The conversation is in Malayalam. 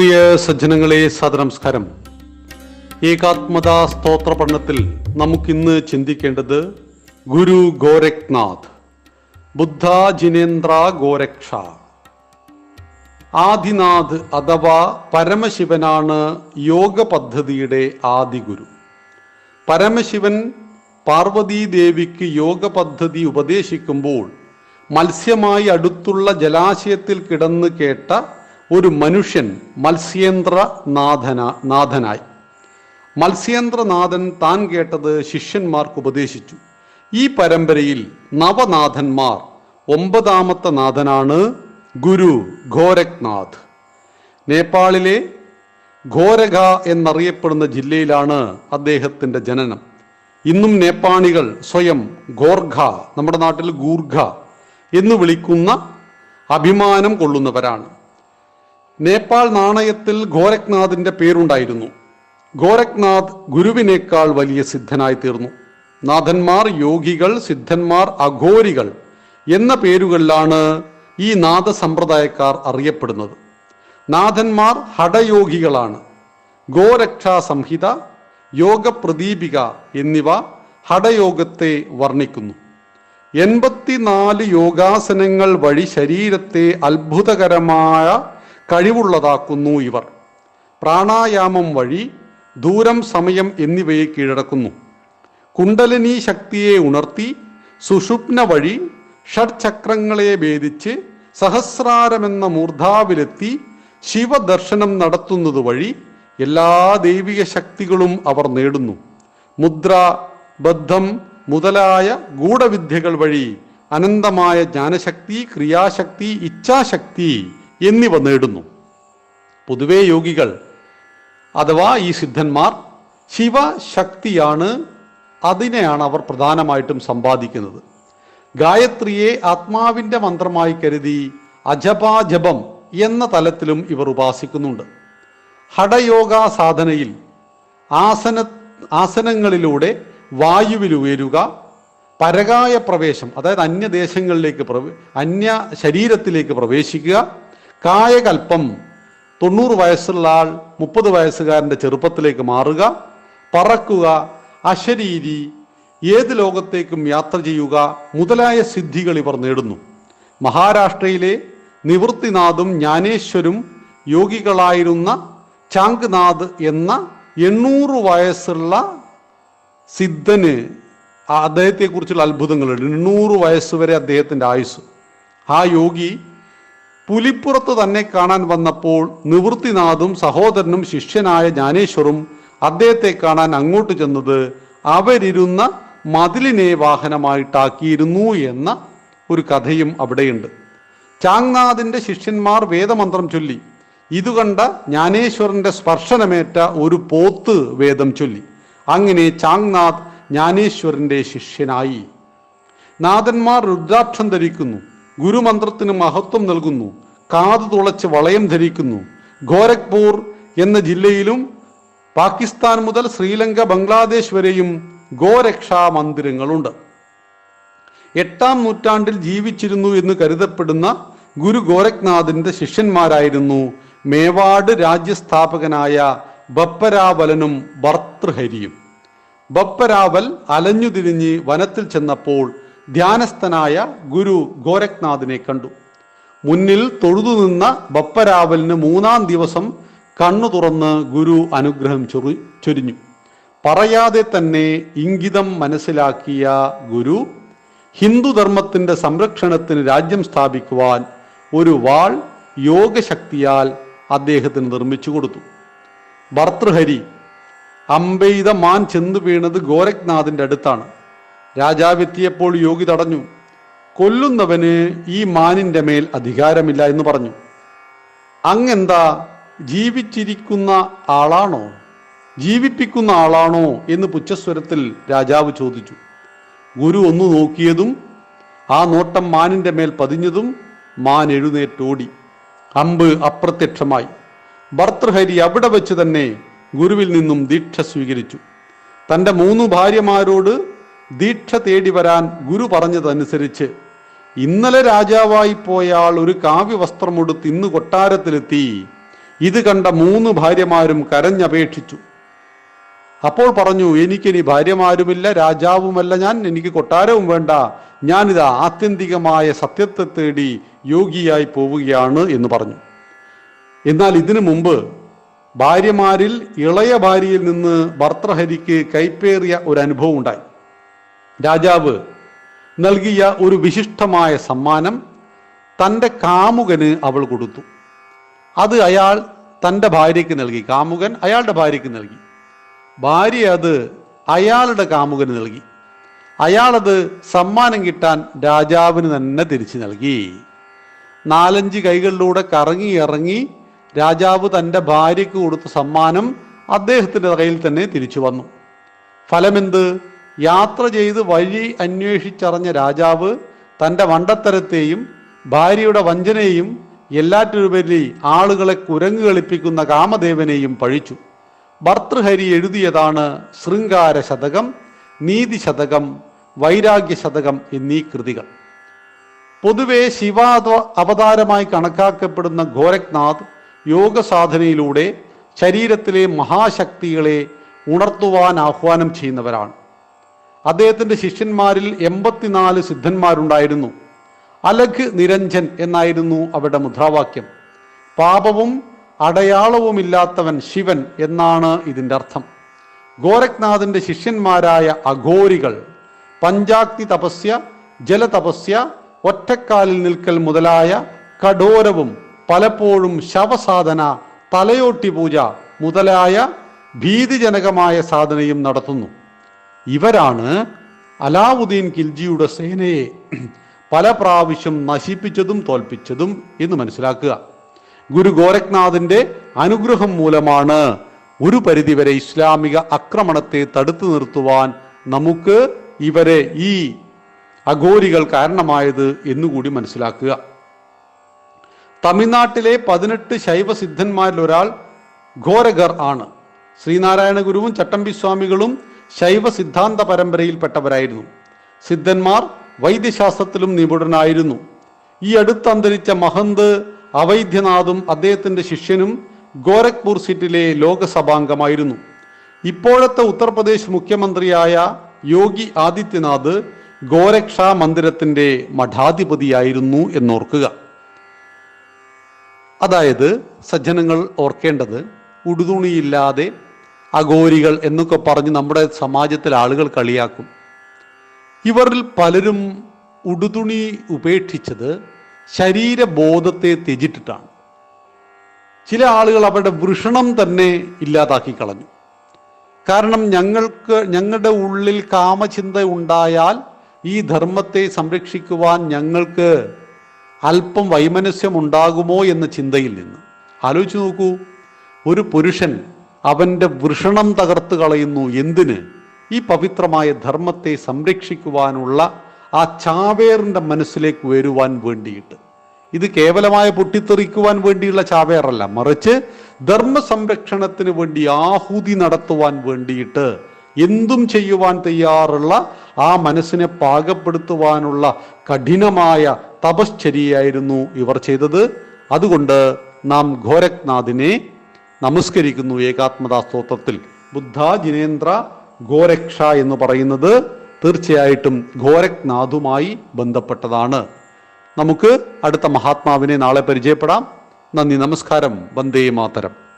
പ്രിയ സജ്ജനങ്ങളെ സദനമസ്കാരം ഏകാത്മതാ സ്തോത്ര പഠനത്തിൽ നമുക്കിന്ന് ചിന്തിക്കേണ്ടത് ഗുരു ഗോരഖ്നാഥ് ബുദ്ധ ജിനേന്ദ്ര ഗോരക്ഷ. ആദിനാഥ് അഥവാ പരമശിവനാണ് യോഗ പദ്ധതിയുടെ ആദിഗുരു. പരമശിവൻ പാർവതീദേവിക്ക് യോഗ പദ്ധതി ഉപദേശിക്കുമ്പോൾ മത്സ്യമായി അടുത്തുള്ള ജലാശയത്തിൽ കിടന്ന് കേട്ട ഒരു മനുഷ്യൻ മത്സ്യേന്ദ്ര നാഥന നാഥനായി. മത്സ്യേന്ദ്രനാഥൻ താൻ കേട്ടത് ശിഷ്യന്മാർക്ക് ഉപദേശിച്ചു. ഈ പരമ്പരയിൽ നവനാഥന്മാർ ഒമ്പതാമത്തെ നാഥനാണ് ഗുരു ഘോരഗ്നാഥ് നേപ്പാളിലെ ഘോരഖ എന്നറിയപ്പെടുന്ന ജില്ലയിലാണ് അദ്ദേഹത്തിന്റെ ജനനം. ഇന്നും നേപ്പാളികൾ സ്വയം ഗോർഖ നമ്മുടെ നാട്ടിൽ ഗൂർഘ എന്ന് വിളിക്കുന്ന അഭിമാനം കൊള്ളുന്നവരാണ്. നേപ്പാൾ നാണയത്തിൽ ഗോരഖ്നാഥിന്റെ പേരുണ്ടായിരുന്നു. ഗോരഖ്നാഥ് ഗുരുവിനേക്കാൾ വലിയ സിദ്ധനായി തീർന്നു നാഥന്മാർ യോഗികൾ സിദ്ധന്മാർ അഘോരികൾ എന്ന പേരുകളിലാണ് ഈ നാഥസമ്പ്രദായക്കാർ അറിയപ്പെടുന്നത്. നാഥന്മാർ ഹഠയോഗികളാണ്. ഗോരക്ഷാ സംഹിത യോഗപ്രദീപിക എന്നിവ ഹഠയോഗത്തെ വർണിക്കുന്നു. എൺപത്തിനാല് യോഗാസനങ്ങൾ വഴി ശരീരത്തെ അത്ഭുതകരമായ കഴിവുള്ളതാക്കുന്നു ഇവർ. പ്രാണായാമം വഴി ദൂരം സമയം എന്നിവയെ കീഴടക്കുന്നു. കുണ്ടലിനി ശക്തിയെ ഉണർത്തി സുഷുപ്ന വഴി ഷഡ്ചക്രങ്ങളെ ഭേദിച്ച് സഹസ്രാരമെന്ന മൂർധാവിലെത്തി ശിവദർശനം നടത്തുന്നത് വഴി എല്ലാ ദൈവിക ശക്തികളും അവർ നേടുന്നു. മുദ്ര ബദ്ധം മുതലായ ഗൂഢവിദ്യകൾ വഴി അനന്തമായ ജ്ഞാനശക്തി ക്രിയാശക്തി ഇച്ഛാശക്തി എന്നിവ നേടുന്നു. പൊതുവെ യോഗികൾ അഥവാ ഈ സിദ്ധന്മാർ ശിവശക്തിയാണ് അതിനെയാണ് അവർ പ്രധാനമായിട്ടും സമ്പാദിക്കുന്നത്. ഗായത്രിയെ ആത്മാവിന്റെ മന്ത്രമായി കരുതി അജപാജപം എന്ന തലത്തിലും ഇവർ ഉപാസിക്കുന്നുണ്ട്. ഹഠയോഗ സാധനയിൽ ആസന ആസനങ്ങളിലൂടെ വായുവിൽ ഉയരുക പരകായ പ്രവേശം അതായത് അന്യദേശങ്ങളിലേക്ക് പ്രവേ അന്യ ശരീരത്തിലേക്ക് പ്രവേശിക്കുക കായകൽപ്പം തൊണ്ണൂറ് വയസ്സുള്ള ആൾ മുപ്പത് വയസ്സുകാരന്റെ ചെറുപ്പത്തിലേക്ക് മാറുക പറക്കുക അശരീരി ഏത് ലോകത്തേക്കും യാത്ര ചെയ്യുക മുതലായ സിദ്ധികൾ ഇവർ നേടുന്നു. മഹാരാഷ്ട്രയിലെ നിവൃത്തിനാഥും ജ്ഞാനേശ്വരും യോഗികളായിരുന്ന ചാങ്ക്നാഥ് എന്ന എണ്ണൂറ് വയസ്സുള്ള സിദ്ധന് അദ്ദേഹത്തെക്കുറിച്ചുള്ള അത്ഭുതങ്ങളുണ്ട്. എണ്ണൂറ് വയസ്സ് വരെ അദ്ദേഹത്തിന്റെ ആയുസ് ആ യോഗി പുലിപ്പുറത്ത് തന്നെ കാണാൻ വന്നപ്പോൾ നിവൃത്തിനാഥും സഹോദരനും ശിഷ്യനായ ജ്ഞാനേശ്വറും അദ്ദേഹത്തെ കാണാൻ അങ്ങോട്ട് ചെന്നത് അവരിരുന്ന മതിലിനെ വാഹനമായിട്ടാക്കിയിരുന്നു എന്ന ഒരു കഥയും അവിടെയുണ്ട്. ചാങ്നാഥിന്റെ ശിഷ്യന്മാർ വേദമന്ത്രം ചൊല്ലി. ഇതുകണ്ട ജ്ഞാനേശ്വരന്റെ സ്പർശനമേറ്റ ഒരു പോത്ത് വേദം ചൊല്ലി. അങ്ങനെ ചാങ്നാഥ് ജ്ഞാനേശ്വരന്റെ ശിഷ്യനായി. നാഥന്മാർ രുദ്രാക്ഷം ധരിക്കുന്നു. ഗുരുമന്ത്രത്തിന് മഹത്വം നൽകുന്നു. കാതു തുളച്ച് വളയം ധരിക്കുന്നു. ഗോരഖ്പൂർ എന്ന ജില്ലയിലും പാകിസ്ഥാൻ മുതൽ ശ്രീലങ്ക ബംഗ്ലാദേശ് വരെയും ഗോരക്ഷാ മന്ദിരങ്ങളുണ്ട്. എട്ടാം നൂറ്റാണ്ടിൽ ജീവിച്ചിരുന്നു എന്ന് കരുതപ്പെടുന്ന ഗുരു ഗോരഖ്നാഥിന്റെ ശിഷ്യന്മാരായിരുന്നു മേവാട് രാജ്യസ്ഥാപകനായ ബപ്പരാവലനും ഭർത്തൃഹരിയും. ബപ്പരാവൽ അലഞ്ഞുതിരിഞ്ഞ് വനത്തിൽ ചെന്നപ്പോൾ ധ്യാനസ്ഥനായ ഗുരു ഗോരഖ്നാഥിനെ കണ്ടു. മുന്നിൽ തൊഴുതു നിന്ന ബപ്പരാവലിന് മൂന്നാം ദിവസം കണ്ണു തുറന്ന് ഗുരു അനുഗ്രഹം ചൊറി ചൊരിഞ്ഞു. പറയാതെ തന്നെ ഇംഗിതം മനസ്സിലാക്കിയ ഗുരു ഹിന്ദുധർമ്മത്തിന്റെ സംരക്ഷണത്തിന് രാജ്യം സ്ഥാപിക്കുവാൻ ഒരു വാൾ യോഗശക്തിയാൽ അദ്ദേഹത്തിന് നിർമ്മിച്ചു കൊടുത്തു. ഭർത്തൃഹരി അമ്പെയ്ത മാൻ ചെന്നു വീണത് ഗോരഖ്നാഥിന്റെ അടുത്താണ്. രാജാവെത്തിയപ്പോൾ യോഗി തടഞ്ഞു. കൊല്ലുന്നവന് ഈ മാനിന്റെ മേൽ അധികാരമില്ല എന്ന് പറഞ്ഞു. അങ്ങെന്താ ജീവിച്ചിരിക്കുന്ന ആളാണോ? ജീവിപ്പിക്കുന്ന ആളാണോ എന്ന് പുച്ഛസ്വരത്തിൽ രാജാവ് ചോദിച്ചു. ഗുരു ഒന്ന് നോക്കിയതും ആ നോട്ടം മാനിന്റെ മേൽ പതിഞ്ഞതും മാൻ എഴുന്നേറ്റോടി. അമ്പ് അപ്രത്യക്ഷമായി. ഭർത്തൃഹരി അവിടെ വെച്ച് തന്നെ ഗുരുവിൽ നിന്നും ദീക്ഷ സ്വീകരിച്ചു. തന്റെ മൂന്ന് ഭാര്യമാരോട് ദീക്ഷ തേടി വരാൻ ഗുരു പറഞ്ഞതനുസരിച്ച് ഇന്നലെ രാജാവായി പോയാൾ ഒരു കാവ്യവസ്ത്രമുടുത്ത് ഇന്ന് കൊട്ടാരത്തിലെത്തി. ഇത് കണ്ട മൂന്ന് ഭാര്യമാരും കരഞ്ഞപേക്ഷിച്ചു. അപ്പോൾ പറഞ്ഞു എനിക്കിനി ഭാര്യമാരുമില്ല രാജാവുമല്ല ഞാൻ എനിക്ക് കൊട്ടാരവും വേണ്ട. ഞാനിത് ആത്യന്തികമായ സത്യത്തെ തേടി യോഗിയായി പോവുകയാണ് എന്ന് പറഞ്ഞു. എന്നാൽ ഇതിനു മുമ്പ് ഭാര്യമാരിൽ ഇളയ ഭാര്യയിൽ നിന്ന് ഭർത്തൃഹരിക്ക് കൈപ്പേറിയ ഒരു അനുഭവം ഉണ്ടായി. രാജാവ് നൽകിയ ഒരു വിശിഷ്ടമായ സമ്മാനം തന്റെ കാമുകന് അവൾ കൊടുത്തു. അത് അയാൾ തന്റെ ഭാര്യയ്ക്ക് നൽകി. കാമുകൻ അയാളുടെ ഭാര്യയ്ക്ക് നൽകി. ഭാര്യ അത് അയാളുടെ കാമുകന് നൽകി. അയാളത് സമ്മാനം കിട്ടാൻ രാജാവിന് തന്നെ തിരിച്ചു നൽകി. നാലഞ്ച് കൈകളിലൂടെ കറങ്ങി ഇറങ്ങി രാജാവ് തന്റെ ഭാര്യയ്ക്ക് കൊടുത്ത സമ്മാനം അദ്ദേഹത്തിന്റെ കയ്യിൽ തന്നെ തിരിച്ചു വന്നു. ഫലമെന്ത്? യാത്ര ചെയ്ത് വഴി അന്വേഷിച്ചറിഞ്ഞ രാജാവ് തന്റെ വണ്ടത്തരത്തെയും ഭാര്യയുടെ വഞ്ചനയെയും എല്ലാറ്റിനുപരി ആളുകളെ കുരങ്ങ് കളിപ്പിക്കുന്ന കാമദേവനെയും പഴിച്ചു. ഭർത്തൃഹരി എഴുതിയതാണ് ശൃംഗാര ശതകം നീതി ശതകം വൈരാഗ്യ ശതകം എന്നീ കൃതികൾ. പൊതുവെ ശിവ അവതാരമായി കണക്കാക്കപ്പെടുന്ന ഗോരഖ്നാഥ് യോഗ സാധനയിലൂടെ ശരീരത്തിലെ മഹാശക്തികളെ ഉണർത്തുവാൻ ആഹ്വാനം ചെയ്യുന്നവരാണ്. അദ്ദേഹത്തിന്റെ ശിഷ്യന്മാരിൽ എൺപത്തിനാല് സിദ്ധന്മാരുണ്ടായിരുന്നു. അലഘ് നിരഞ്ജൻ എന്നായിരുന്നു അവരുടെ മുദ്രാവാക്യം. പാപവും അടയാളവുമില്ലാത്തവൻ ശിവൻ എന്നാണ് ഇതിന്റെ അർത്ഥം. ഗോരഖ്നാഥിന്റെ ശിഷ്യന്മാരായ അഘോരികൾ പഞ്ചാക്തി തപസ്യ ജലതപസ്യ ഒറ്റക്കാലിൽ നിൽക്കൽ മുതലായ കഠോരവും പലപ്പോഴും ശവസാധന തലയോട്ടി പൂജ മുതലായ ഭീതിജനകമായ സാധനയും നടത്തുന്നു. ഇവരാണ് അലാവുദ്ദീൻ ഖിൽജിയുടെ സേനയെ പല പ്രാവശ്യം നശിപ്പിച്ചതും തോൽപ്പിച്ചതും എന്ന് മനസ്സിലാക്കുക. ഗുരു ഗോരഖ്നാഥിന്റെ അനുഗ്രഹം മൂലമാണ് ഒരു പരിധിവരെ ഇസ്ലാമിക ആക്രമണത്തെ തടുത്തു നിർത്തുവാൻ നമുക്ക് ഇവരെ ഈ അഘോരികൾ കാരണമായത് എന്നുകൂടി മനസ്സിലാക്കുക. തമിഴ്നാട്ടിലെ പതിനെട്ട് ശൈവ സിദ്ധന്മാരിൽ ഒരാൾ ഘോരഗർ ആണ്. ശ്രീനാരായണ ഗുരുവും ചട്ടമ്പി സ്വാമികളും ശൈവ സിദ്ധാന്ത പരമ്പരയിൽപ്പെട്ടവരായിരുന്നു സിദ്ധന്മാർ വൈദ്യശാസ്ത്രത്തിലും നിപുണനായിരുന്നു ഈ അടുത്തന്തരിച്ച മഹന്ത് അവൈദ്യനാഥും അദ്ദേഹത്തിന്റെ ശിഷ്യനും ഗോരഖ്പൂർ സീറ്റിലെ ലോകസഭാംഗമായിരുന്നു. ഇപ്പോഴത്തെ ഉത്തർപ്രദേശ് മുഖ്യമന്ത്രിയായ യോഗി ആദിത്യനാഥ് ഗോരക്ഷാ മന്ദിരത്തിന്റെ മഠാധിപതിയായിരുന്നു എന്നോർക്കുക. അതായത് സജ്ജനങ്ങൾ ഓർക്കേണ്ടത് ഉടുതുണിയില്ലാതെ അഘോരികൾ എന്നൊക്കെ പറഞ്ഞ് നമ്മുടെ സമാജത്തിൽ ആളുകൾ കളിയാക്കും. ഇവരിൽ പലരും ഉടുതുണി ഉപേക്ഷിച്ചത് ശരീരബോധത്തെ ത്യജിട്ടിട്ടാണ്. ചില ആളുകൾ അവരുടെ വൃഷണം തന്നെ ഇല്ലാതാക്കി കളഞ്ഞു. കാരണം ഞങ്ങൾക്ക് ഞങ്ങളുടെ ഉള്ളിൽ കാമചിന്ത ഉണ്ടായാൽ ഈ ധർമ്മത്തെ സംരക്ഷിക്കുവാൻ ഞങ്ങൾക്ക് അല്പം വൈമനസ്യം ഉണ്ടാകുമോ എന്ന ചിന്തയിൽ നിന്ന്. ആലോചിച്ച് നോക്കൂ ഒരു പുരുഷൻ അവന്റെ വൃഷണം തകർത്ത് കളയുന്നു. എന്തിന്? ഈ പവിത്രമായ ധർമ്മത്തെ സംരക്ഷിക്കുവാനുള്ള ആ ചാവേറിന്റെ മനസ്സിലേക്ക് വരുവാൻ വേണ്ടിയിട്ട്. ഇത് കേവലമായ പൊട്ടിത്തെറിക്കുവാൻ വേണ്ടിയുള്ള ചാവേറല്ല. മറിച്ച് ധർമ്മ സംരക്ഷണത്തിന് വേണ്ടി ആഹുതി നടത്തുവാൻ വേണ്ടിയിട്ട് എന്തും ചെയ്യുവാൻ തയ്യാറുള്ള ആ മനസ്സിനെ പാകപ്പെടുത്തുവാനുള്ള കഠിനമായ തപശ്ചര്യയായിരുന്നു ഇവർ ചെയ്തത്. അതുകൊണ്ട് നാം ഘോരഖ്നാഥിനെ നമസ്കരിക്കുന്നു ഏകാത്മതാ സ്തോത്രത്തിൽ. ബുദ്ധ ജിനേന്ദ്ര ഗോരക്ഷ എന്ന് പറയുന്നത് തീർച്ചയായിട്ടും ഗോരഖ്നാഥുമായി ബന്ധപ്പെട്ടതാണ്. നമുക്ക് അടുത്ത മഹാത്മാവിനെ നാളെ പരിചയപ്പെടാം. നന്ദി നമസ്കാരം. വന്ദേ മാതരം.